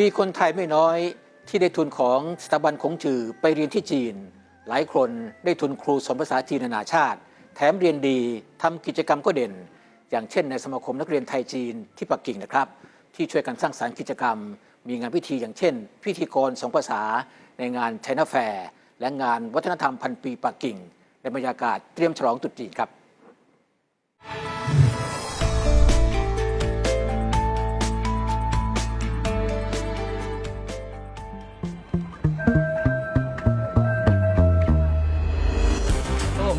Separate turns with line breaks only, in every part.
มีคนไทยไม่น้อยที่ได้ทุนของสถาบันคงจือไปเรียนที่จีน หลายคนได้ทุนครูสอนภาษาจีนนานาชาติ แถมเรียนดีทำกิจกรรมก็เด่น อย่างเช่น ในสมาคมนักเรียนไทยจีนที่ปักกิ่งนะครับ ที่ช่วยกันสร้างสารรค์กิจกรรม มีงานพิธีอย่างเช่น พิธีกรสองภาษา ในงานไชน่าแฟร์และงานวัฒนธรรมพันปีปักกิ่งในบรรยากาศเตรียมฉลองตรุษจีนครับ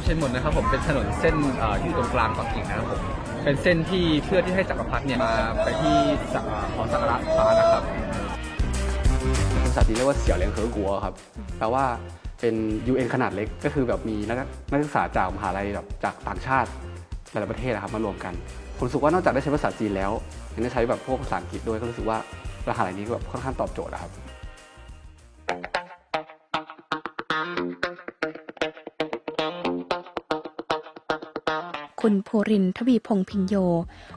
เชนหมดนะครับผมเป็นถนนเส้นออยู่ตรงกลางปักกิ่งนะครับผมเป็นเส้นที่เพื่อที่ให้จักรพรรดิเนี่ยมาไปที่สักหอสักการะฟ้านะครับ
ภาษาจีนเรียกว่าเสี่ยวเหลียงเหอกัวครับแปลว่าเป็น UN ขนาดเล็กก็คือแบบมีนักนักศึกษาจากมหาลัยแบบจากต่างชาติหลายๆประเทศนะครับมารวมกันผมรู้สึกว่านอกจากได้ใช้ภาษาจีนแล้วยังได้ใช้แบบพวกภาษาอังกฤษด้วยก็รู้สึกว่ามหาลัยนี้ก็แบบค่อนข้างตอบโจทย์นะครับ
คุณภูรินทวีพงพินโย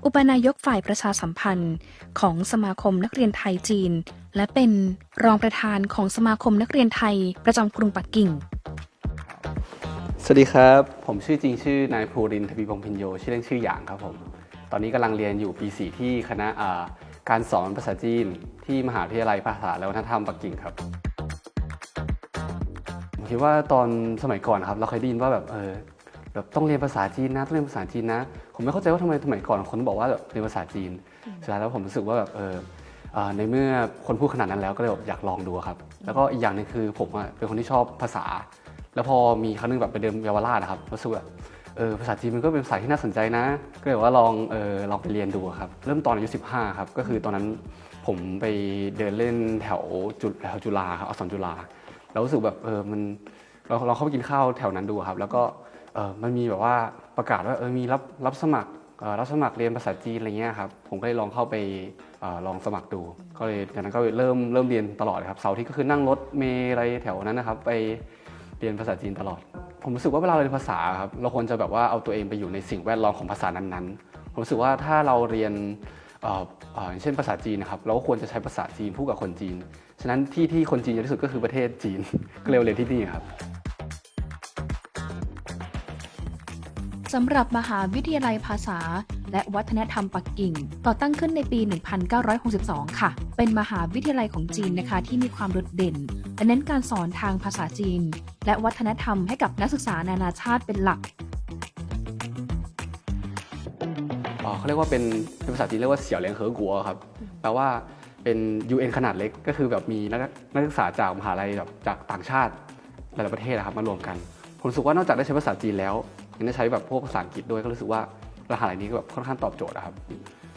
อุปนายกฝ่ายประชาสัมพันธ์ ของสมาคมนักเรียนไทยจีน และเป็นรองประธานของสมาคมนักเรียนไทยประจำกรุงปักกิ่ง
สวัสดีครับ ผมชื่อจริงชื่อนายภูรินทวีพงพินโย ชื่อเล่นชื่อหยางครับผม ตอนนี้กำลังเรียนอยู่ปี4ที่คณะการสอนภาษาจีน ที่มหาวิทยาลัยภาษาและวัฒนธรรมปักกิ่งครับผมคิดว่าตอนสมัยก่อนนะครับ เราเคยได้ยินว่าแบบเออ แบบต้องเรียนภาษาจีนนะต้องเรียนภาษาจีนนะ ผมไม่เข้าใจว่าทำไมสมัยก่อนคนบอกว่าแบบเรียนภาษาจีนสุดท้ายแล้วผมรู้สึกว่าแบบเออในเมื่อคนพูดขนาดนั้นแล้วก็เลยแบบอยากลองดูครับ แล้วก็อีกอย่างหนึงคือผมเป็นคนที่ชอบภาษา แล้วพอมีครั้งนึงแบบไปเดินเยาวราชนะครับรู้สึกแบบเออภาษาจีนมันก็เป็นภาษาที่น่าสนใจนะ ก็เลยว่าลองเออลองไปเรียนดูครับ เริ่มตอนอายุ 15 ครับ ก็คือตอนนั้นผมไปเดินเล่นแถวจุแถวจุฬาครับอักษรจุฬาแล้วรู้สึกแบบเออมันเราเราเข้าไปกินข้าวแถวนั้นดูครับ แล้วก็ มันมีแบบว่าประกาศว่าเออมีรับรับสมัครรับสมัครเรียนภาษาจีนอะไรเงี้ยครับผมก็เลยลองเข้าไปออลองสมัครดู ก็เลยจากนั้นก็เริ่มเริ่มเรียนตลอดเลยครับเสาร์ที่ก็คือนั่งรถเมล์อะไรแถวนั้นนะครับ ไปเรียนภาษาจีนตลอด ผมรู้สึกว่าเวลาเรียนภาษาครับเราควรจะแบบว่าเอาตัวเองไปอยู่ในสิ่งแวดล้อมของภาษานั้นๆ ผมรู้สึกว่าถ้าเราเรียนเอ่อเอ่ออย่างเช่นภาษาจีนนะครับเราก็ควรจะใช้ภาษาจีนพูดกับคนจีน ฉะนั้นที่ที่คนจีนเยอะที่สุดก็คือประเทศจีนก็เลยเรียนที่นี่ครับ
สำหรับมหาวิทยาลัยภาษา และวัฒนธรรมปักกิ่ง ก่อตั้งขึ้นในปี 1962 ค่ะ เป็นมหาวิทยาลัยของจีนนะคะที่มีความโดดเด่นและเน้นการสอนทางภาษาจีน และวัฒนธรรมให้กับนักศึกษานานาชาติเป็นหลัก
เขาเรียกว่าเป็นภาษาจีนเรียกว่าเสี่ยวเหลียงเหอกัวครับแปลว่าเป็น UN ขนาดเล็กก็คือแบบมีนักนักศึกษาจากมหาลัยแบบจากต่างชาติหลายประเทศนะครับมารวมกัน ผมรู้สึกว่านอกจากได้ใช้ภาษาจีนแล้ว ยังได้ใช้แบบพวกภาษาอังกฤษด้วยก็รู้สึกว่ามหาลัยนี้ก็แบบค่อนข้างตอบโจทย์นะครับ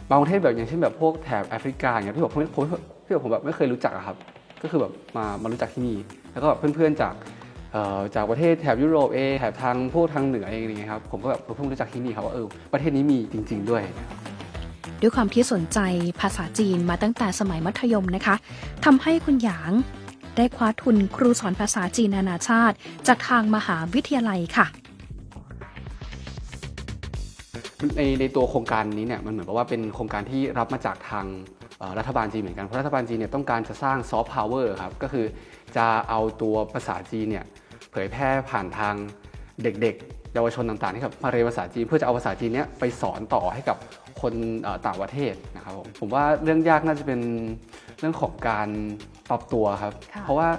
บางประเทศแบบอย่างเช่นแบบพวกแถบแอฟริกาอย่างเงี้ยที่ผมผมที่ผมแบบไม่เคยรู้จักอะครับ ก็คือแบบมามารู้จักที่นี่แล้วก็แบบเพื่อนๆจากจากประเทศแถบยุโรปเองแถบทางพวกทางเหนือเองอะไรเงี้ยครับผมก็แบบเพิ่งรู้จักที่นี่ครับว่าเออประเทศนี้มีจริง ๆ ด้วย
ด้วยความที่สนใจภาษาจีนมาตั้งแต่สมัยมัธยมนะคะทำให้คุณหยางได้คว้าทุนครูสอนภาษาจีนนานาชาติ จากทางมหาวิทยาลัยค่ะ
ในในตัวโครงการนี้เนี่ยมันเหมือนกับว่าเป็นโครงการที่รับมาจากทางเอ่อรัฐบาลจีนเหมือนกัน เพราะรัฐบาลจีนเนี่ยต้องการจะสร้างซอฟต์พาวเวอร์ครับก็คือจะเอาตัวภาษาจีนเนี่ยเผยแพร่ผ่านทางเด็กๆ เยาวชนต่างๆที่ครับมาเรียนภาษาจีน เพื่อจะเอาภาษาจีนเนี้ยไปสอนต่อให้กับคนเอ่อต่างประเทศนะครับผมผมว่าเรื่องยากน่าจะเป็นเรื่องของการปรับตัวครับ
ค่ะ
เพราะว่า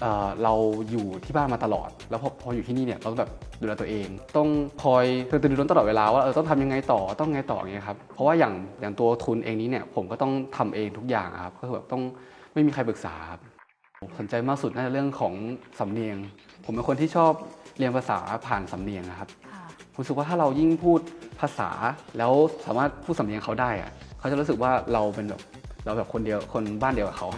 เอ่อเราอยู่ที่บ้านมาตลอด แล้วพอพออยู่ที่นี่เนี่ยเราต้องแบบดูแลตัวเอง ต้องคอยตื่นตื่นรู้ตลอดเวลาว่าเออต้องทำยังไงต่อต้องไงต่ออย่างเงี้ยครับเพราะว่าอย่างอย่างตัวทุนเองนี้เนี่ยผมก็ต้องทำเองทุกอย่างครับก็คือแบบต้องไม่มีใครปรึกษาครับผมสนใจมากสุดน่าจะเรื่องของสำเนียง ผมเป็นคนที่ชอบเรียนภาษาผ่านสำเนียงนะครับผมรู้สึกว่าถ้าเรายิ่งพูดภาษาแล้วสามารถพูดสำเนียงเขาได้อะเขาจะรู้สึกว่าเราเป็นแบบเราแบบคนเดียวคนบ้านเดียวกับเขา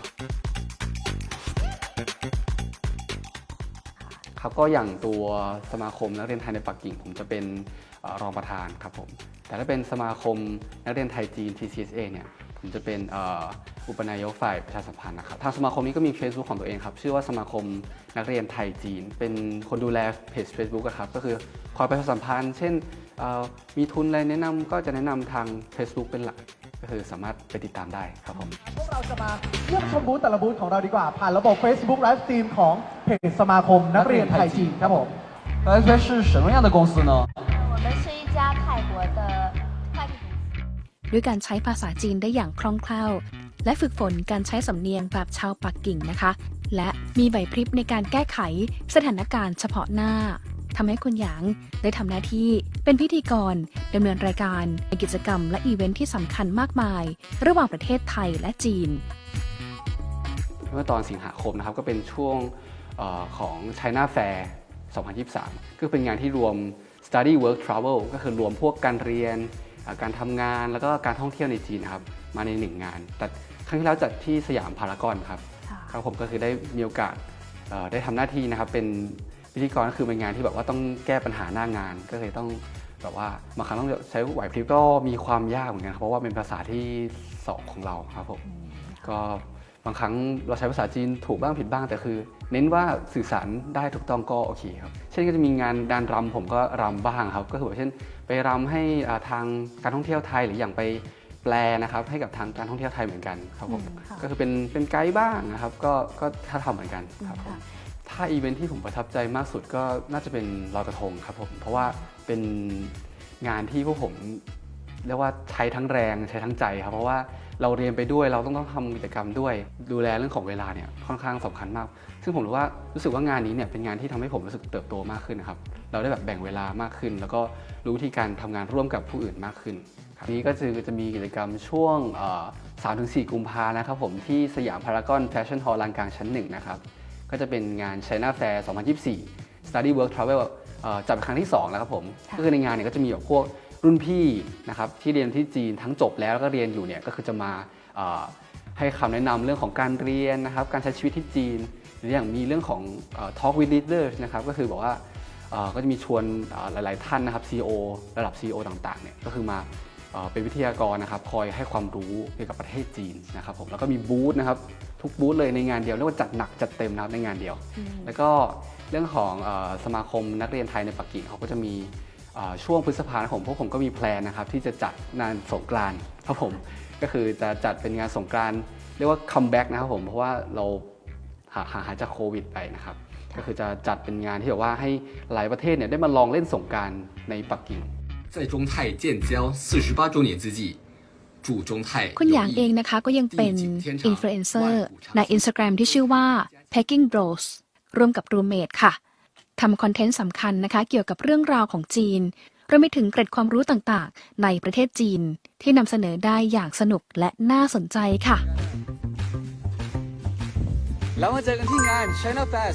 ครับก็อย่างตัวสมาคมนักเรียนไทยในปักกิ่ง ผมจะเป็นรองประธานครับผมแต่ถ้าเป็นสมาคมนักเรียนไทยจีน TCSA เนี่ยผมจะเป็นอุปนายกฝ่ายประชาสัมพันธ์นะครับทางสมาคมนี้ก็มี Facebook ของตัวเองครับชื่อว่าสมาคมนักเรียนไทยจีน เป็นคนดูแลเพจ Facebook อะครับก็คือคอยประชาสัมพันธ์ เช่นมีทุนอะไรแนะนำก็จะแนะนำทาง Facebook เป็นหลัก ก็คือสามารถไปติดตามได้ครับผม
พวกเราจะมา เยี่ยมชมบูธแต่ละบูธของเราดีกว่า ผ่านระบบ Facebook Live Stream ของเพจสมาคมนักเรียนไทยจีนครับผม
白圈是什么样的公司呢？
我们是一家泰国的快递公司。
ด้วยการใช้ภาษาจีนได้อย่างคล่องแคล่ว และฝึกฝนการใช้สำเนียงแบบชาวปักกิ่งนะคะ และมีไหวพริบในการแก้ไขสถานการณ์เฉพาะหน้า ทำให้คุณหยางได้ทำหน้าที่เป็นพิธีกรดำเนินรายการในกิจกรรมและอีเวนท์ที่สำคัญมากมาย ระหว่างประเทศไทยและจีน
เมื่อตอนสิงหาคมนะครับก็เป็นช่วงเออของ China Fair 2023 ก็เป็นงานที่รวม study work travel ก็คือรวมพวกการเรียนเอ่อการทำงานแล้วก็การท่องเที่ยวในจีนนะครับมาในหนึ่งงาน แต่ครั้งที่แล้วจัดที่สยามพารากอนครับ ครับผมก็คือได้มีโอกาสเอ่อได้ทำหน้าที่นะครับเป็น พิธีกรก็คือเป็นงานที่แบบว่าต้องแก้ปัญหาหน้างานก็เลยต้องแบบว่าบางครั้งต้องใช้ไหวพริบก็มีความยากเหมือนกันครับเพราะว่าเป็นภาษาที่สองของเราครับผมก็บางครั้งเราใช้ภาษาจีนถูกบ้างผิดบ้างแต่คือ เน้นว่าสื่อสารได้ถูกต้องก็โอเคครับ เช่นก็จะมีงานดานรำผมก็รำบ้างครับ ก็คือแบบเช่น ไปรำให้อ่าทางการท่องเที่ยวไทยหรืออย่างไปแปลนะครับ ให้กับทางการท่องเที่ยวไทยเหมือนกันครับผม
อืมค่ะ
ก็คือเป็นเป็นไกด์บ้างนะครับ ก็ก็ถ้าทำเหมือนกันครับผม ถ้าอีเวนท์ที่ผมประทับใจมากสุดก็น่าจะเป็นลอยกระทงครับผมเพราะว่าเป็นงานที่พวกผมเรียกว่าใช้ทั้งแรงใช้ทั้งใจครับเพราะว่าเราเรียนไปด้วยเราต้องต้องทำกิจกรรมด้วย ดูแลเรื่องของเวลาเนี่ยค่อนข้างสำคัญมาก ซึ่งผมรู้ว่ารู้สึกว่างานนี้เนี่ยเป็นงานที่ทำให้ผมรู้สึกเติบโตมากขึ้นนะครับเราได้แบบแบ่งเวลามากขึ้น แล้วก็รู้วิธีการทำงานร่วมกับผู้อื่นมากขึ้นครับนี้ก็คือจะมีกิจกรรมช่วงสามถึงสี่กุมภานะครับผมที่สยามพารากอนแฟชั่นฮอลล์ลานกลางชั้นหนึ่งนะครับ ก็จะเป็นงาน China Fair 2024 Study Work Travel เอ่อจัดเป็นครั้งที่ 2 แล้วครับผม ก็คือในงานเนี่ยก็จะมีแบบพวกรุ่นพี่นะครับที่เรียนที่จีนทั้งจบแล้วแล้วก็เรียนอยู่เนี่ยก็คือจะมาเอ่อให้คำแนะนำเรื่องของการเรียนนะครับการใช้ชีวิตที่จีน หรืออย่างมีเรื่องของเอ่อ Talk with Leaders นะครับก็คือบอกว่าเอ่อก็จะมีชวนเอ่อหลาย ๆ ท่านนะครับ CEO ระดับ CEO ต่างๆเนี่ยก็คือมาเอ่อเป็นวิทยากรนะครับคอยให้ความรู้เกี่ยวกับประเทศจีนนะครับผมแล้วก็มีบูธนะครับ ทุกบูธเลยในงานเดียวเรียกว่าจัดหนักจัดเต็มนะครับในงานเดียว แล้วก็เรื่องของเออสมาคมนักเรียนไทยในปักกิ่งเขาก็จะมีเอ่อช่วงพฤษภาคมพวกผมก็มีแพลนนะครับที่จะจัดงานสงกรานต์ครับผมก็คือจะจัดเป็นงานสงกรานต์เรียกว่าคัมแบ็กนะครับผมเพราะว่าเราหาหาหายจากโควิดไปนะครับ ก็คือจะจัดเป็นงานที่แบบว่าให้หลายประเทศเนี่ยได้มาลองเล่นสงกรารในปักกิ่ง
在中泰建交四十八周年之际，祝中泰
คุณหยาง
友谊
เองนะคะก็ยังเป็นอินฟลูเอนเซอร์ใน Instagram ที่ชื่อว่า Packing Bros ร่วมกับ Roommate ค่ะทำคอนเทนต์สำคัญนะคะ เกี่ยวกับเรื่องราวของจีนรวมไปถึงเกร็ดความรู้ต่างๆ ในประเทศจีนที่นำเสนอได้อย่างสนุกและน่าสนใจค่ะ
แล้วมาเจอกันที่งาน China Fair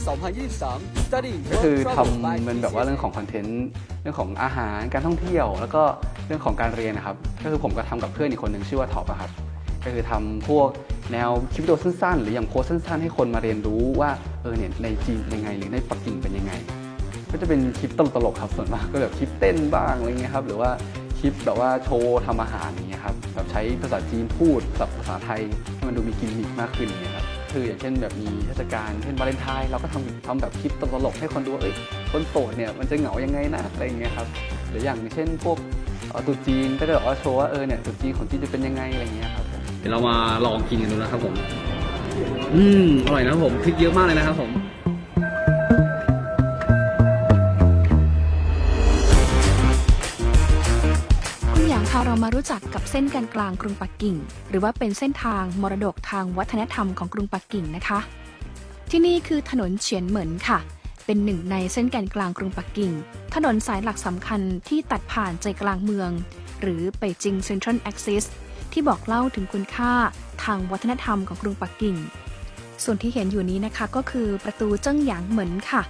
2023 Study
ก็คือทำเป็นแบบว่าเรื่องของคอนเทนต์เรื่องของอาหารการท่องเที่ยว แล้วก็เรื่องของการเรียนนะครับ ก็คือผมก็ทำกับเพื่อนอีกคนหนึ่งชื่อว่าท็อปครับ ก็คือทำพวกแนวคลิปวิดีโอสั้นๆ หรืออย่างโพสต์สั้นๆ ให้คนมาเรียนรู้ว่าเออเนี่ยในจีนยังไงหรือในปักกิ่งเป็นยังไง ก็จะเป็นคลิปตลกๆครับส่วนมากก็แบบคลิปเต้นบ้างอะไรเงี้ยครับหรือว่าคลิปแบบว่าโชว์ทำอาหารอย่างเงี้ยครับแบบใช้ภาษาจีนพูดกับภาษาไทยให้มันดูมีกิมมิคมากขึ้นอย่างเงี้ยครับ คืออย่างเช่นแบบมีเทศกาลเช่นวาเลนไทน์เราก็ทำทำแบบคลิปตลกให้คนดูว่าเอ้ยคนโสดเนี่ยมันจะเหงายังไงนะอะไรอย่างเงี้ยครับหรืออย่างเช่นพวกตุ๊จีนก็จะบอกว่าโชว์ว่าเออเนี่ยตุ๊จีนของจีนจะเป็นยังไงอะไรเงี้ยครับ
เดี๋ยวเรามาลองกินกันดูนะครับผม อืมอร่อยนะครับผมพริกเยอะมากเลยนะครับผมา
รู้จักกับเส้นการกลางกรุงปักกิ่ง หรือว่าเป็นเส้นทางมรดกทางวัฒนธรรมของกรุงปักกิ่งนะคะ ที่นี่คือถนนเฉียนเหมินค่ะ เป็นหนึ่งในเส้นแกนกลางกรุงปักกิ่ง ถนนสายหลักสำคัญที่ตัดผ่านใจกลางเมือง หรือไปจิงเซ็นทรัลแอ s ซิสที่บอกเล่าถึงคุณค่าทางวัฒนธรรมของกรุงปักกิ่ง ส่วนที่เห็นอยู่นี้นะคะก็คือประตูเจิ้งหยางเหมินค่ะ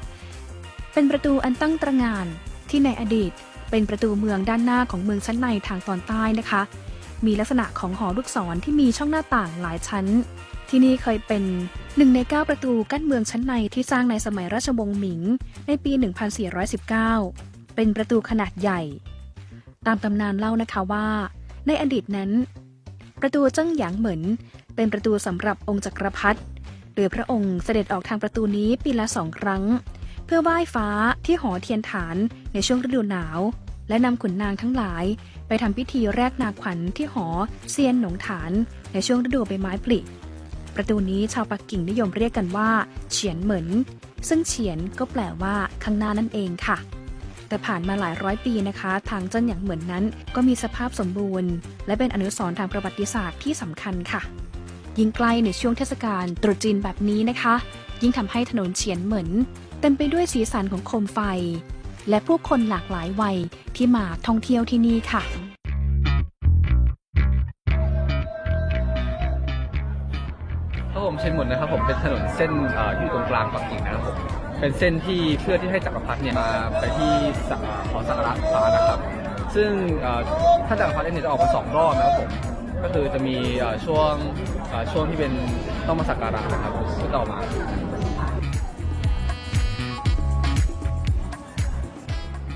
เป็นประตูอันตั้งตระงานที่ในอดีต เป็นประตูเมืองด้านหน้าของเมืองชั้นในทางตอนใต้นะคะ มีลักษณะของหอลูกศรที่มีช่องหน้าต่างหลายชั้น ที่นี่เคยเป็นหนึ่งในเก้าประตูกั้นเมืองชั้นในที่สร้างในสมัยราชวงศ์หมิง ในปี 1419 เป็นประตูขนาดใหญ่ ตามตำนานเล่านะคะว่า ในอดีตนั้น ประตูเจิ้งหยางเหมินเป็นประตูสำหรับองค์จักรพรรดิโดยพระองค์เสด็จออกทางประตูนี้ปีละสองครั้ง เพื่อไหว้ฟ้าที่หอเทียนฐาน ในช่วงฤดูหนาว และนำขุนนางทั้งหลาย ไปทำพิธีแรกนาขวัญที่หอเซียนหนงฐาน ในช่วงฤดูใบไม้ผลิประตูนี้ชาวปักกิ่งนิยมเรียกกันว่า เฉียนเหมินซึ่งเฉียนก็แปลว่าข้างหน้านั่นเองค่ะ แต่ผ่านมาหลายร้อยปีนะคะ ทางเจิ้นหยางเหมือนนั้น ก็มีสภาพสมบูรณ์ และเป็นอนุสรณ์ทางประวัติศาสตร์ที่สำคัญค่ะยิ่งใกล้ในช่วงเทศกาลตรุษจีนแบบนี้นะคะ ยิ่งทำให้ถนนเฉียนเหมินเต็มไปด้วยสีสันของโคมไฟ และผู้คนหลากหลายวัยที่มาท่องเที่ยวที่นี่ค่ะ
ครับผมเชนหมดนะครับผมเป็นถนนเส้นเอออยู่ตรงกลางปักกิ่งนะครับผมเป็นเส้นที่เพื่อที่ให้จักรพรรดิเนี่ยมาไปที่สักหอสักการะพระนะครับ ซึ่งเอ่อท่านจักรพรรดิเนี่ยจะออกมาสองรอบนะครับผมก็คือจะมีเอ่อช่วงเอ่อช่วงที่เป็นต้องมาสักการะนะครับก็จะออกมา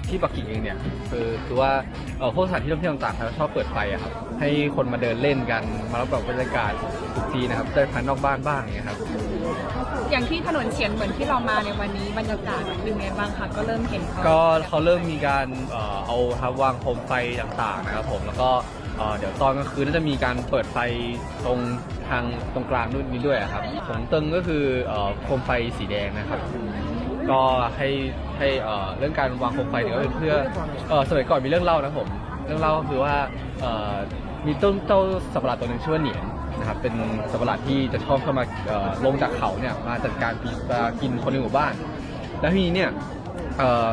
ที่ปักกิ่งเองเนี่ยคือคือว่าเอ่อพวกสถานที่ท่องเที่ยวต่างๆเขาชอบเปิดไฟอะครับให้คนมาเดินเล่นกันมารับแบบบรรยากาศทุกทีนะครับได้ภายนอกบ้านบ้างอย่างเงี้ยครับ
อย่างที่ถนนเฉียนเหมือนที่เรามาในวันนี้บรรยากาศเป็นไงบ้างคะก็เริ่มเห็นเขา
ก็เขาเริ่มมีการเอ่อเอาครับวางโคมไฟต่างๆนะครับผมแล้วก็เอ่อเดี๋ยวตอนกลางคืนน่าจะมีการเปิดไฟตรงทางตรงกลางด้วยนี้ด้วยอะครับผมตึงก็คือเอ่อโคมไฟสีแดงนะครับ ก็ให้ให้เอ่อเรื่องการวางโคมไฟเนี่ยก็เป็นเพื่อเอ่อสมัยก่อนมีเรื่องเล่านะครับผมเรื่องเล่าก็คือว่าเอ่อมีต้นเจ้าสัตว์ประหลาดตัวหนึ่งชื่อว่าเหนียนนะครับเป็นสัตว์ประหลาดที่จะชอบเข้ามาเอ่อลงจากเขาเนี่ยมาจัดการปีมากินคนในหมู่บ้าน แล้วทีนี้เนี่ยเอ่อ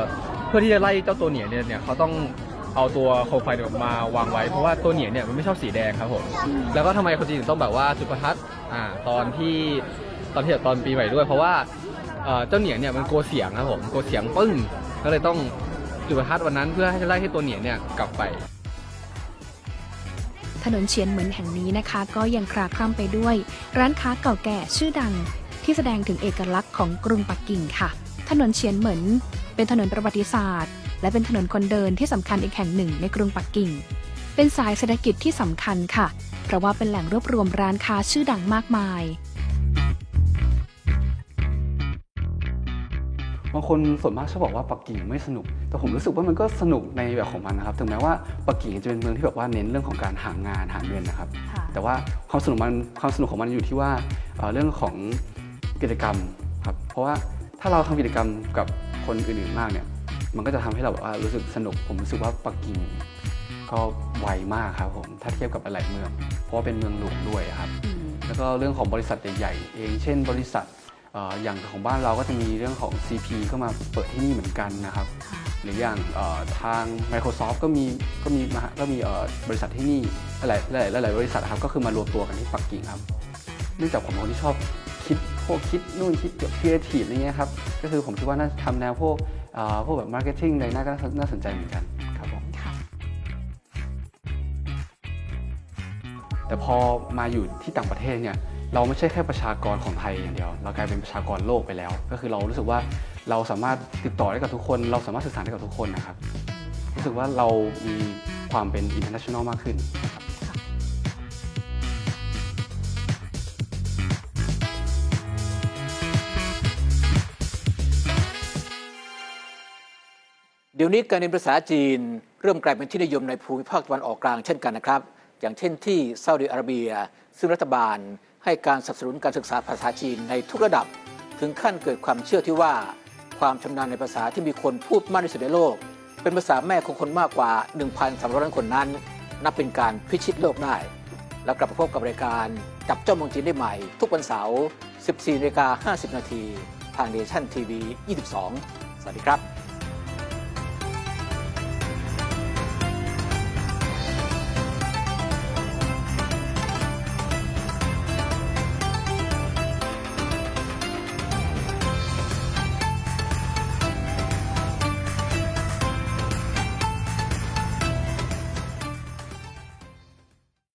เพื่อที่จะไล่เจ้าตัวเหนียนเนี่ยเนี่ยเขาต้องเอาตัวโคมไฟเนี่ยมาวางไว้เพราะว่าตัวเหนียนเนี่ยมันไม่ชอบสีแดงครับผมแล้วก็ทำไมคนจีนถึงต้องแบบว่าจุดประทัดอ่าตอนที่ตอนที่ตอนปีใหม่ด้วย เพราะว่า เจ้าเหนียนเนี่ยมันกลัวเสียงครับผมกลัวเสียงปึ้งก็เลยต้องจุดประทัดวันนั้นเพื่อให้ไล่ให้ตัวเหนียนเนี่ยกลับไป
ถนนเฉียนเหมือนแห่งนี้นะคะ ก็ยังคลาคล่ำไปด้วย ร้านค้าเก่าแก่ชื่อดัง ที่แสดงถึงเอกลักษณ์ของกรุงปักกิ่งค่ะ ถนนเฉียนเหมินเป็นถนนประวัติศาสตร์ และเป็นถนนคนเดินที่สำคัญอีกแห่งหนึ่งในกรุงปักกิ่ง เป็นสายเศรษฐกิจที่สำคัญค่ะ เพราะว่าเป็นแหล่งรวบรวมร้านค้าชื่อดังมากมาย
บางคนส่วนมากชอบบอกว่าปักกิ่งไม่สนุก แต่ผมรู้สึกว่ามันก็สนุกในแบบของมันนะครับ ถึงแม้ว่าปักกิ่งจะเป็นเมืองที่แบบว่าเน้นเรื่องของการหางานหาเงินนะครับ แต่ว่าความสนุกมันความสนุกของมันอยู่ที่ว่าเอ่อเรื่องของกิจกรรมครับ เพราะว่าถ้าเราทำกิจกรรมกับคนอื่นๆมากเนี่ย มันก็จะทำให้เราแบบว่ารู้สึกสนุก ผมรู้สึกว่าปักกิ่งก็ไวมากครับผมถ้าเทียบกับหลายๆเมือง เพราะว่าเป็นเมืองหลวงด้วยครับ แล้วก็เรื่องของบริษัทใหญ่ๆเอง เช่น บริษัทเอ่ออย่างของบ้านเราก็จะมีเรื่องของ CP เข้ามาเปิดที่นี่เหมือนกันนะครับ หรืออย่างเอ่อทาง Microsoft ก็มีก็มีมาก็มีเอ่อบริษัทที่นี่หลายหลายหลายๆบริษัทครับก็คือมารวมตัวกันที่ปักกิ่งครับเนื่องจากผมเป็นคนที่ชอบคิดพวกคิดนู่นคิดแบบครีเอทีฟอะไรเงี้ยครับก็คือผมคิดว่าน่าจะทำแนวพวกเอ่อพวกแบบมาร์เก็ตติ้งอะไรน่าก็น่าสนใจเหมือนกันครับผมแต่พอมาอยู่ที่ต่างประเทศเนี่ย เราไม่ใช่แค่ประชากรของไทยอย่างเดียว เรากลายเป็นประชากรโลกไปแล้ว ก็คือเรารู้สึกว่าเราสามารถติดต่อได้กับทุกคน เราสามารถสื่อสารได้กับทุกคนนะครับ รู้สึกว่าเรามีความเป็น international มากขึ้น
เดี๋ยวนี้การเรียนภาษาจีนเริ่มกลายเป็นที่นิยมในภูมิภาคตะวันออกกลางเช่นกันนะครับ อย่างเช่นที่ซาอุดิอาระเบีย ซึ่งรัฐบาล ให้การสนับสนุนการศึกษาภาษาจีนในทุกระดับ ถึงขั้นเกิดความเชื่อที่ว่า ความชำนาญในภาษาที่มีคนพูดมากที่สุดในโลก เป็นภาษาแม่ของคนมากกว่า 1,300ล้านคนนั้น นับเป็นการพิชิตโลกได้ แล้วกลับมาพบกับรายการจับจ้องมองจีนได้ใหม่ ทุกวันเสาร์ 14นาฬิกา50 นาทีทางเนชั่นทีวี 22 สวัสดีครับ